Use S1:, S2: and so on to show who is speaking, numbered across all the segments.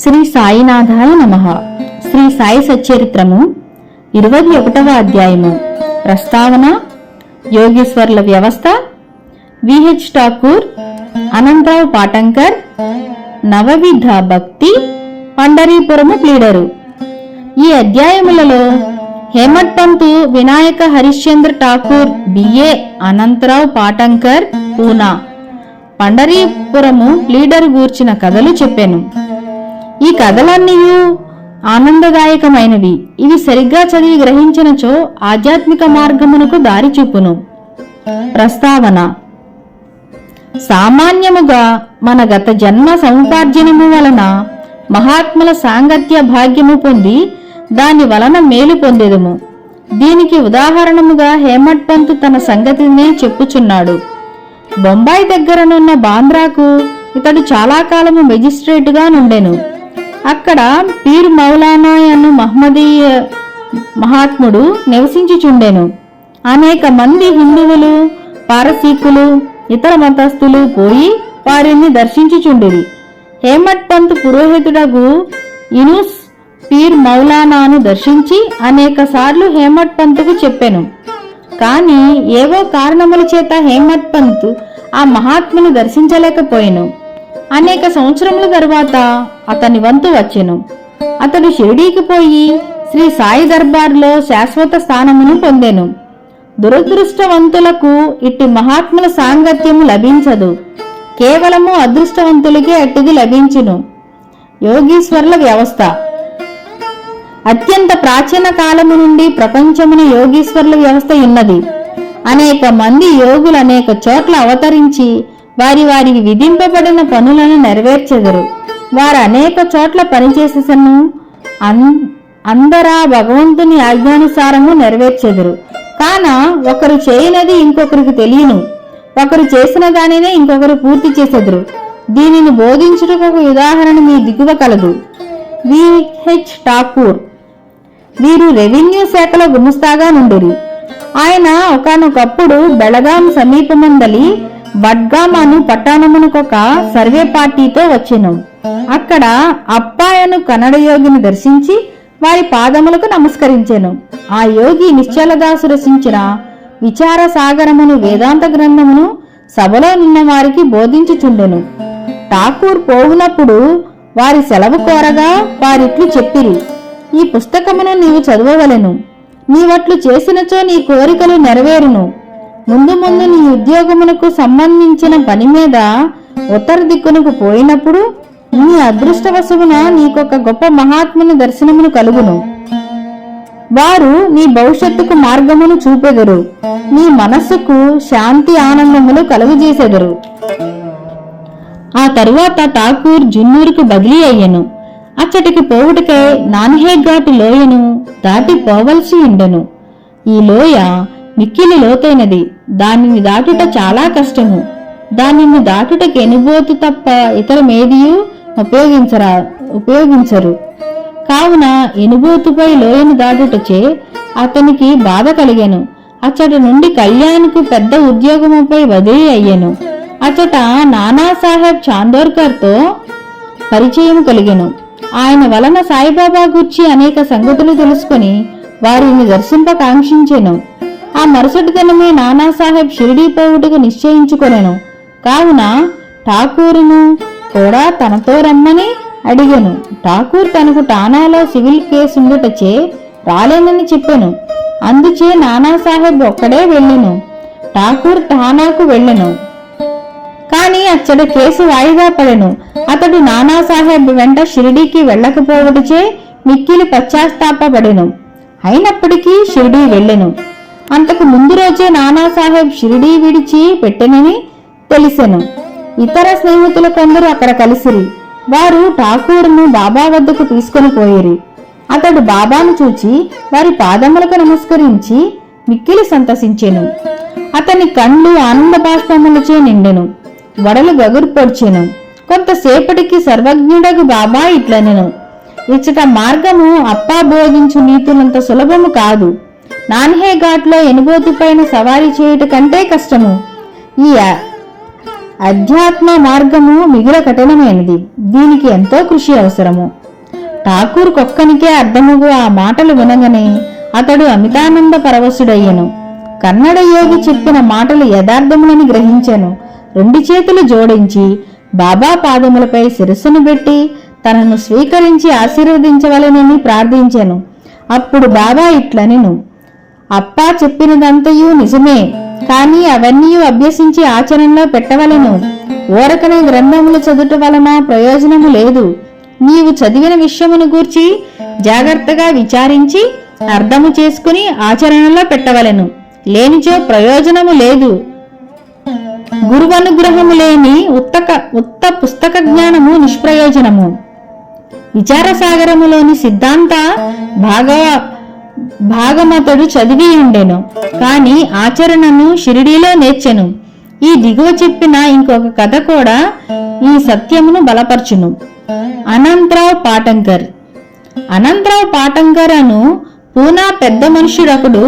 S1: శ్రీ సాయినాథాయ నమ. శ్రీ సాయి సచ్చరిత్రము ఇరవై ఒకటవ అధ్యాయము. ప్రస్తావన యోగేశ్వర్ల వ్యవస్థ విహెచ్ ఠాకూర్ అనంతరావు పాటంకర్ నవవిధ భక్తి పండరీపురము ప్లీడరు. ఈ అధ్యాయములలో హేమట్ పంతు వినాయక హరిశ్చంద్ర ఠాకూర్ బిఏ అనంతరావు పాటంకర్ పూనా. పండరీపురము లీడర్ గూర్చిన కథలు చెప్పాను. ఈ కథలన్నీయు ఆనందదాయకమైనవి. ఇవి సరిగ్గా చదివి గ్రహించినచో ఆధ్యాత్మిక మార్గమునకు దారి చూపును ప్రస్తావన. సామాన్యముగా మన గత జన్మ సముపార్జనము వలన మహాత్ముల సాంగత్య భాగ్యము పొంది దాని వలన మేలు పొందేదము. దీనికి ఉదాహరణముగా హేమట్ పంత్ తన సంగతినే చెప్పుచున్నాడు. బొంబాయి దగ్గరనున్న బాంద్రాకు ఇతడు చాలా కాలము మెజిస్ట్రేటుగా నుండెను. అక్కడ పీర్ మౌలానా అను మహమ్మదీయ మహాత్ముడు నివసించుచుండెను. అనేక మంది హిందువులు పారసీకులు ఇతర మతస్థులు పోయి వారిని దర్శించుచుండిరి. హేమట్ పంత్ పురోహితుడగు ఇనుస్ పీర్ మౌలానాను దర్శించి అనేక సార్లు హేమట్ పంత్కు చెప్పాను. కానీ ఏవో కారణముల చేత హేమట్ పంత్ ఆ మహాత్మును దర్శించలేకపోయాను. అనేక సంవత్సరముల తరువాత అతని వంతు వచ్చెను. అతడు షిరిడీకి పోయి శ్రీ సాయి దర్బార్లో శాశ్వత స్థానమును పొందెను. దురదృష్టవంతులకు ఇట్టి మహాత్ముల సాంగత్యము లభించదు. కేవలము అదృష్టవంతులకే అట్టిది లభించును. యోగీశ్వరుల వ్యవస్థ. అత్యంత ప్రాచీన కాలము నుండి ప్రపంచమున యోగీశ్వరుల వ్యవస్థ ఉన్నది. అనేక మంది యోగులు అనేక చోట్ల అవతరించి వారి వారికి విధింపబడిన పనులను నెరవేర్చెదరు. వారు అనేక చోట్ల పనిచేసేసను అందరా భగవంతుని ఆజ్ఞానుసారము నెరవేర్చెదరు. కాన ఒకరు చేయనది ఇంకొకరికి తెలియను. ఒకరు చేసిన దానినే ఇంకొకరు పూర్తి చేసెదరు. దీనిని బోధించుటకు ఒక ఉదాహరణ మీ దిగువ కలదు. విహెచ్ ఠాకూర్ వీరు రెవెన్యూ శాఖలో గుమస్తాగా నుండిరి. ఆయన ఒకానొకప్పుడు బెళగాం సమీపమందలి బడ్గామ్ అను పట్టణమునకొక సర్వే పార్టీతో వచ్చెను. అక్కడ అప్పాయను కన్నడ యోగిని దర్శించి వారి పాదములకు నమస్కరించెను. ఆ యోగి నిశ్చలదాసు రచించిన విచార సాగరమును వేదాంత గ్రంథమును సభలో నిన్న వారికి బోధించుచుండెను. ఠాకూర్ పోవునప్పుడు వారి సెలవు కోరగా వారిట్లు చెప్పిరి. ఈ పుస్తకమును నీవు చదవవలెను. నీవట్లు చేసినచో నీ కోరికలు నెరవేరును. ముందు ముందు నీ ఉద్యోగమునకు సంబంధించిన పని మీద ఉత్తర దిక్కునకు పోయినప్పుడు నీ అదృష్టవశమున నీకొక గొప్ప మహాత్ముని దర్శనమును కలుగును. వారు నీ భవిష్యత్తుకు మార్గమును చూపెదరు. నీ మనస్సుకు శాంతి ఆనందములు కలుగజేసెదరు. ఆ తరువాత ఠాకూర్ జున్నూరుకు బదిలీ అయ్యను. అచ్చటికి పోవుటకై నాన్హేఘాటు లోయను దాటి పోవలసి ఉండెను. ఈ లోయ మిక్కిలి లోతైనది. దానిని దాటుట చాలా కష్టము. దానిని దాటుటకు ఎనుబోతు తప్ప ఇతరమేదియూ ఉపయోగించరా ఉపయోగించరు. కావున ఎనుబోతుపై లోయను దాటుటచే అతనికి బాధ కలిగాను. అచ్చట నుండి కళ్యాణ్కు పెద్ద ఉద్యోగముపై వదిలి అయ్యాను. అచ్చట నానాసాహెబ్ చాందోర్కర్తో పరిచయం కలిగాను. ఆయన వలన సాయిబాబా గుర్చి అనేక సంగతులు తెలుసుకొని వారిని దర్శింపకాంక్షించెను ఆ మరుసటి దినమే నానాసాహెబ్ షిరిడీ పోవుటకు నిశ్చయించుకొనెను. కావున ఠాకూరును కూడా తనతో రమ్మని అడిగాను. ఠాకూర్ తనకు టానాలో సివిల్ కేసు ఉండుటచే రాలేనని చెప్పెను. అందుచే నానాసాహెబ్ ఒక్కడే వెళ్ళెను. ఠాకూర్ ఠానాకు వెళ్ళెను. కానీ అచ్చట కేసు వాయిదా పడెను. అతడు నానాసాహెబ్ వెంట షిరిడీకి వెళ్ళకపోవటచే మిక్కిలి పశ్చాత్తాపడెను అయినప్పటికీ షిరిడీ వెళ్ళెను. అంతకు ముందు రోజే నానాసాహెబ్ షిరిడీ విడిచి పెట్టెనని తెలిసెను. ఇతర స్నేహితులు కొందరు అక్కడ కలిసిరి. వారు ఠాకూర్ను బాబా వద్దకు తీసుకొని పోయిరి. అతడు బాబాను చూచి వారి పాదములకు నమస్కరించి మిక్కిలి సంతసించెను. అతని కండ్లు ఆనంద బాష్పములచే నిండెను. వడలు గగురు పొడిచెను. కొంతసేపటికి సర్వజ్ఞుడగు బాబా ఇట్లనెను. ఇచ్చట మార్గము అప్పా బోధించు నీతులంత సులభము కాదు. నాన్హే ఘాట్లో ఎనుబోతు పైన సవారీ చేయుట కంటే కష్టము. ఈ అధ్యాత్మ మార్గము మిగుల కఠినమైనది. దీనికి ఎంతో కృషి అవసరము. ఠాకూర్ కొక్కనికే అర్థముగు ఆ మాటలు వినగానే అతడు అమితానంద పరవశుడయ్యను. కన్నడ యోగి చెప్పిన మాటలు యథార్థములని గ్రహించెను. రెండు చేతులు జోడించి బాబా పాదములపై శిరస్సును పెట్టి తనను స్వీకరించి ఆశీర్వదించవలెనని ప్రార్థించెను. అప్పుడు బాబా ఇట్లనిను. అప్పా చెప్పినదంతయు నిజమే కానీ అవన్నీ అభ్యసించి ఆచరణలో పెట్టవలెను. ఓరకనే గ్రంథములు చదువుట వలన ప్రయోజనము లేదు. నీవు చదివిన విషయమును గూర్చి జాగ్రత్తగా విచారించి అర్థము చేసుకుని ఆచరణలో పెట్టవలెను. లేనిచో ప్రయోజనము లేదు. గురువనుగ్రహము లేని ఉత్తక ఉత్త పుస్తక జ్ఞానము నిష్ప్రయోజనము. విచారసాగరములోని సిద్ధాంత భాగవ భాగమతడు చదివి ఉండెను కాని ఆచరణను షిరిడీలో నేర్చెను. ఈ దిగువ చెప్పిన ఇంకొక కథ కూడా ఈ సత్యమును బలపరచును. అనంతరావు పాటంకర్. అనంతరావు పాటంకర్ అను పూనా పెద్ద మనుష్యుడొకడు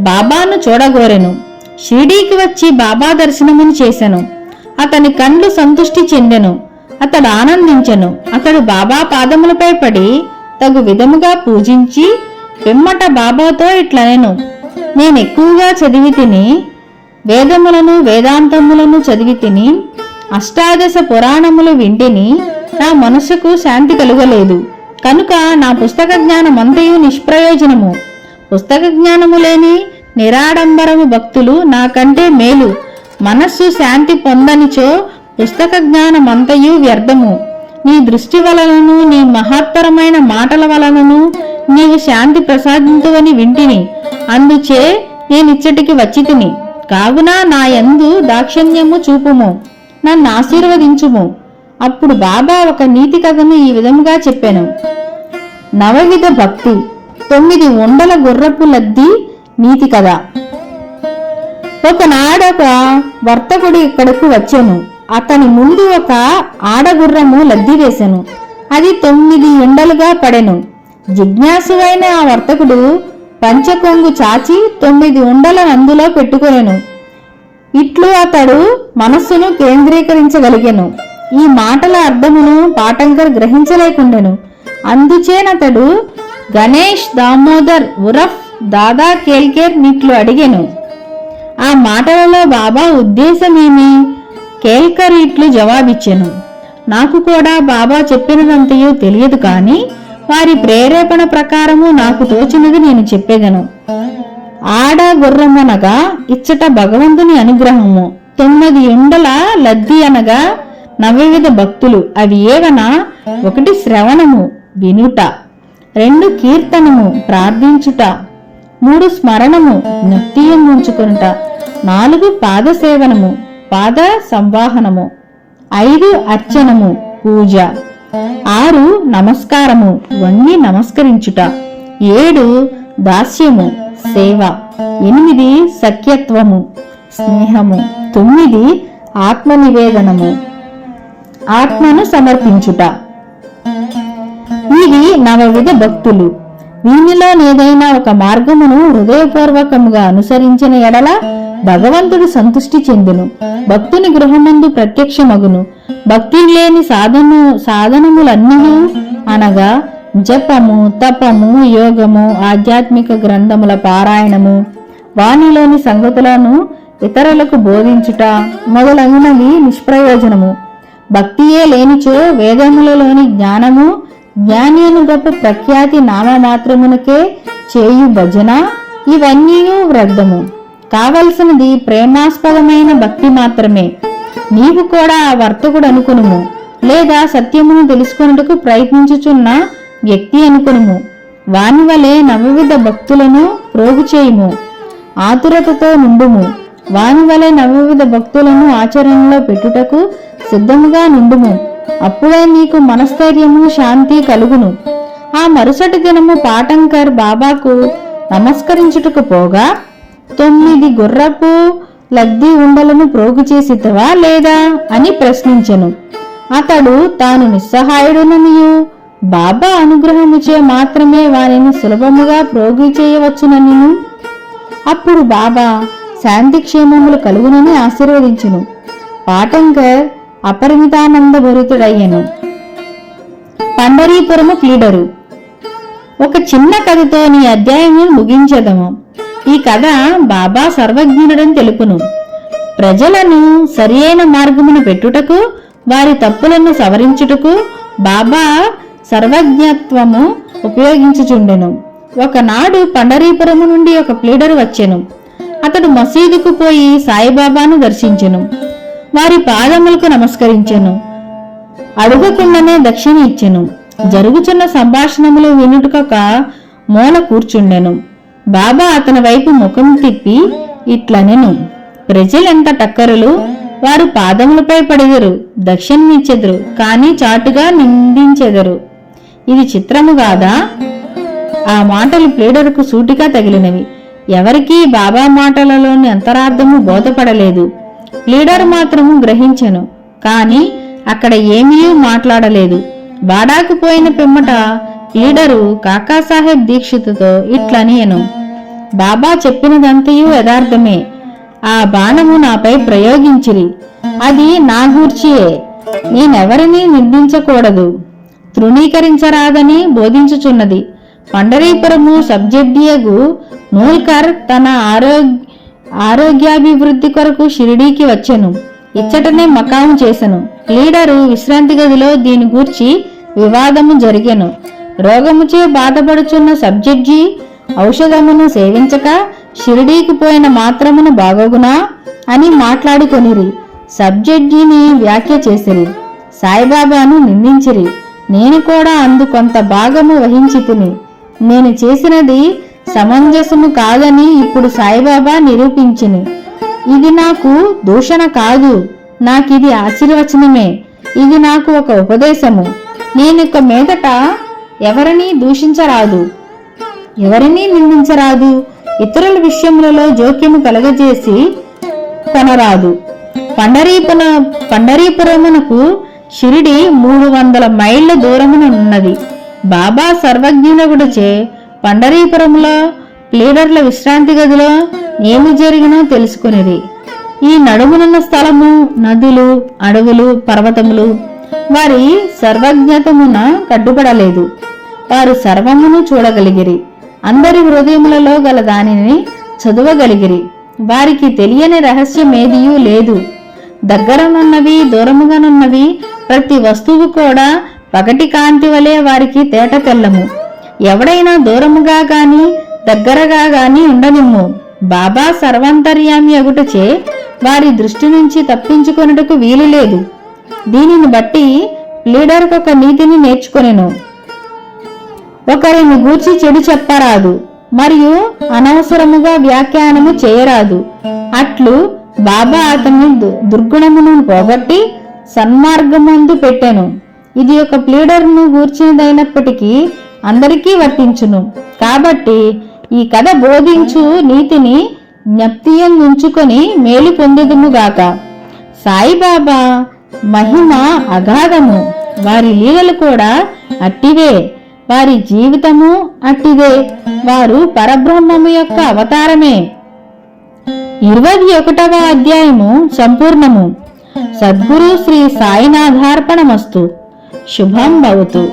S1: బాబాను చూడగోరెను. షిరిడీకి వచ్చి బాబా దర్శనమును చేశాను అతని కండ్లు సంతుష్టి చెందెను. అతడు ఆనందించెను. అతడు బాబా పాదములపై పడి తగు విధముగా పూజించి వెమ్మట బాబాతో ఇట్లా నేను. ఎక్కువగా చదివి తిని వేదములను వేదాంతములను చదివి తిని అష్టాదశ పురాణములు వింటిని నా మనస్సుకు శాంతి కలుగలేదు. కనుక నా పుస్తక జ్ఞానమంతయు నిష్ప్రయోజనము. పుస్తక జ్ఞానము లేని నిరాడంబరము భక్తులు నాకంటే మేలు. మనస్సు శాంతి పొందనిచో పుస్తక జ్ఞానమంతయు వ్యర్థము. నీ దృష్టి వలనను నీ మహత్తరమైన మాటల వలనను నీకు శాంతి ప్రసాదింతువని వింటిని. అందుచే నేనిచ్చటికి వచ్చి తిని కావున నా యందు దాక్షణ్యము చూపుము నన్ను ఆశీర్వదించుము. అప్పుడు బాబా ఒక నీతి కథను ఈ విధముగా చెప్పాను. నవవిధ భక్తి తొమ్మిది ఉండల గుర్రపు లద్ది నీతి కథ. ఒకనాడొక వర్తకుడు ఇక్కడకు వచ్చాను. అతని ముందు ఒక ఆడగుర్రము లద్ది వేసెను. అది తొమ్మిది ఎండలుగా పడెను. జిజ్ఞాసువైన ఆ వర్తకుడు పంచకొంగు చాచి తొమ్మిది ఉండలను అందులో పెట్టుకొనెను. ఇట్లు అతడు మనస్సును కేంద్రీకరించగలిగెను. ఈ మాటల అర్థమును పాటంకర్ గ్రహించలేకుండెను. అందుచేనతడు గణేష్ దామోదర్ ఉరఫ్ దాదా కేల్కేర్ నిట్లు అడిగెను. ఆ మాటలలో బాబా ఉద్దేశమేమి? కేల్కర్ ఇట్లు జవాబిచ్చెను. నాకు కూడా బాబా చెప్పినదంతయో తెలియదు కానీ వారి ప్రేరేపణ ప్రకారము నాకు తోచినది నేను చెప్పేదను. ఆడ గుర్రమనగా ఇచ్చట భగవంతుని అనుగ్రహము. తొమ్మిది ఎండల లద్ది అనగా నవవిధ భక్తులు. అవి ఏవనా? ఒకటి శ్రవణము వినుట. రెండు కీర్తనము ప్రార్థించుట. మూడు స్మరణము నృత్యం ఉంచుకునుట. నాలుగు పాదసేవనము పాద సంవాహనము. ఐదు అర్చనము పూజ. ఆరు నమస్కారము వంగి నమస్కరించుట. ఏడు దాస్యము సేవ. ఎనిమిది సఖ్యత్వము స్నేహము. తొమ్మిది ఆత్మనివేదనము ఆత్మను సమర్పించుట. ఇవి నవవిధ భక్తులు. వీనిలోనేదైనా ఒక మార్గమును హృదయపూర్వకముగా అనుసరించిన ఎడల భగవంతుడు సంతుష్టి చెందును. భక్తుని గృహమందు ప్రత్యక్షమగును. భక్తి లేని సాధను సాధనములన్నీ అనగా జపము తపము యోగము ఆధ్యాత్మిక గ్రంథముల పారాయణము. వాణిలోని సంగతులను ఇతరులకు బోధించుట మొదలగునవి నిష్ప్రయోజనము. భక్తియే లేనిచో వేదములలోని జ్ఞానము జ్ఞాని అను గొప్ప ప్రఖ్యాతి నామమాత్రమునకే చేయు భజన ఇవన్నీ వ్రద్ధము కావలసినది ప్రేమాస్పదమైన భక్తి మాత్రమే. నీవు కూడా ఆ వర్తకుడు అనుకునుము లేదా సత్యమును తెలుసుకొనుటకు ప్రయత్నించుచున్న వ్యక్తి అనుకునుము. వాని వలె నవవిధ భక్తులను ప్రోగు చేయుము. ఆతురతతో నుండుము. వాని వలె నవవిధ భక్తులను ఆచరణలో పెట్టుటకు సిద్ధముగా నుండుము. అప్పుడే నీకు మనస్థైర్యము శాంతి కలుగును. ఆ మరుసటి దినము పాటంకర్ బాబాకు నమస్కరించుటకు పోగా తొమ్మిది గుర్రపు లద్ది ఉండలను ప్రోగు చేసితవా లేదా అని ప్రశ్నించెను. అతడు తాను నిస్సహాయుడుననియు బాబా అనుగ్రహముచే మాత్రమే వారిని సులభముగా ప్రోగు చేయవచ్చునని అప్పుడు బాబా శాంతి క్షేమములు కలుగునని ఆశీర్వదించును. పాటంకర్ అపరిమితానందభరితుడయ్యను. పండరీపురము క్లీడరు ఒక చిన్న కథతో నీ అధ్యాయమును ముగించదము. ఈ కథ బాబా సర్వజ్ఞుడని తెలుపును. ప్రజలను సరియైన మార్గమును పెట్టుటకు వారి తప్పులను సవరించుటకు బాబా సర్వజ్ఞత్వము ఉపయోగించుచుండెను. ఒకనాడు పండరీపురము నుండి ఒక ప్లీడరు వచ్చెను. అతడు మసీదుకు పోయి సాయిబాబాను దర్శించెను. వారి పాదములకు నమస్కరించెను. అడుగకుండానే దక్షిణ ఇచ్చెను. జరుగుచున్న సంభాషణములు వినుటక మూల కూర్చుండెను. బాబా అతని వైపు ముఖం తిప్పి ఇట్లనెను. ప్రజలెంత టక్కరులు వారు పాదములపై పడిదరు దక్షిణమిచ్చెదరు కానీ చాటుగా నిందించెదరు. ఇది చిత్రము కాదా ఆ మాటలు ప్లేడర్కు సూటిగా తగిలినవి. ఎవరికీ బాబా మాటలలోని అంతరార్థము బోధపడలేదు. లీడర్ మాత్రము గ్రహించెను. కాని అక్కడ ఏమీ మాట్లాడలేదు. బాడాకు పోయిన పిమ్మట లీడరు కాకాసాహెబ్ దీక్షితుతో ఇట్లనియను. బాబా చెప్పినదంతయు యథార్థమే. ఆ బాణము నాపై ప్రయోగించిరి. అది నా గూర్చియే. నేనెవరిని నిందించకూడదు. తృణీకరించరాదని బోధించుచున్నది. పండరీపురము సబ్జెడ్డియగు నూల్కర్ తన ఆరోగ్య ఆరోగ్యాభివృద్ధి కొరకు షిరిడీకి వచ్చాను. ఇచ్చటనే మకాము చేసెను. లీడరు విశ్రాంతి గదిలో దీని గూర్చి వివాదము జరిగాను. రోగముచే బాధపడుచున్న సబ్జెక్జీ ఔషధమును సేవించక షిరిడీకి పోయిన మాత్రమును బాగోగునా అని మాట్లాడుకొనిరి. సబ్జెక్జీని వ్యాఖ్య చేసిరి. సాయిబాబాను నిందించిరి. నేను కూడా అందు కొంత భాగము వహించితిని. నేను చేసినది సమంజసము కాదని ఇప్పుడు సాయిబాబా నిరూపించిని. ఇది నాకు దూషణ కాదు. నాకిది ఆశీర్వచనమే. ఇది నాకు ఒక ఉపదేశము. నేనిక మీదట ఎవరినీ దూషించరాదు. ఎవరినీ నిందించరాదు. ఇతరుల విషయములలో జోక్యము కలగజేసి కొనరాదు. పండరీపున పండరీపురమునకు షిరిడి మూడు వందల మైళ్ళ దూరమున ఉన్నది బాబా సర్వజ్ఞులగుడచే పండరీపురంలో ప్లీడర్ల విశ్రాంతి గదిలో ఏమి జరిగినో తెలుసుకునేది. ఈ నడుమునున్న స్థలము నదులు అడవులు పర్వతములు. వారి సర్వజ్ఞతమున కట్టుబడలేదు. వారు సర్వమును చూడగలిగిరి. అందరి హృదయములలో గల దానిని చదవగలిగిరి. వారికి తెలియని రహస్యమేదియూ లేదు. దగ్గరనున్నవి దూరముగానున్నవి ప్రతి వస్తువు కూడా పగటి కాంతి వలె వారికి తేట తెల్లము ఎవడైనా దూరముగా గాని దగ్గరగా గాని ఉండనిమ్ము. బాబా సర్వాంతర్యామి అగుటచే వారి దృష్టి నుంచి తప్పించుకొనుటకు వీలు లేదు. దీనిని బట్టి లీడర్కు ఒక నీతిని నేర్చుకొనెను. ఒకరిని గూర్చి చెడు చెప్పరాదు మరియు అనవసరముగా వ్యాఖ్యానము చేయరాదు. అట్లు బాబా అతని దు- దుర్గుణమును పోగొట్టి సన్మార్గమందు పెట్టెను. ఇది ఒక ప్లీడర్ను గూర్చినదైనప్పటికీ అందరికీ వర్తించును. కాబట్టి ఈ కథ బోధించు నీతిని జ్ఞప్తియం ఉంచుకొని మేలు పొందుదుముగాక సాయిబాబా మహిమ అగాధము. వారి లీలలు కూడా అట్టివే. వారి జీవితము అట్టిదే వారు పరబ్రహ్మము యొక్క అవతారమే. ఇరవై ఒకటవ అధ్యాయము సంపూర్ణము. సద్గురు శ్రీ సాయినాథార్పణమస్తు. శుభం భవతు.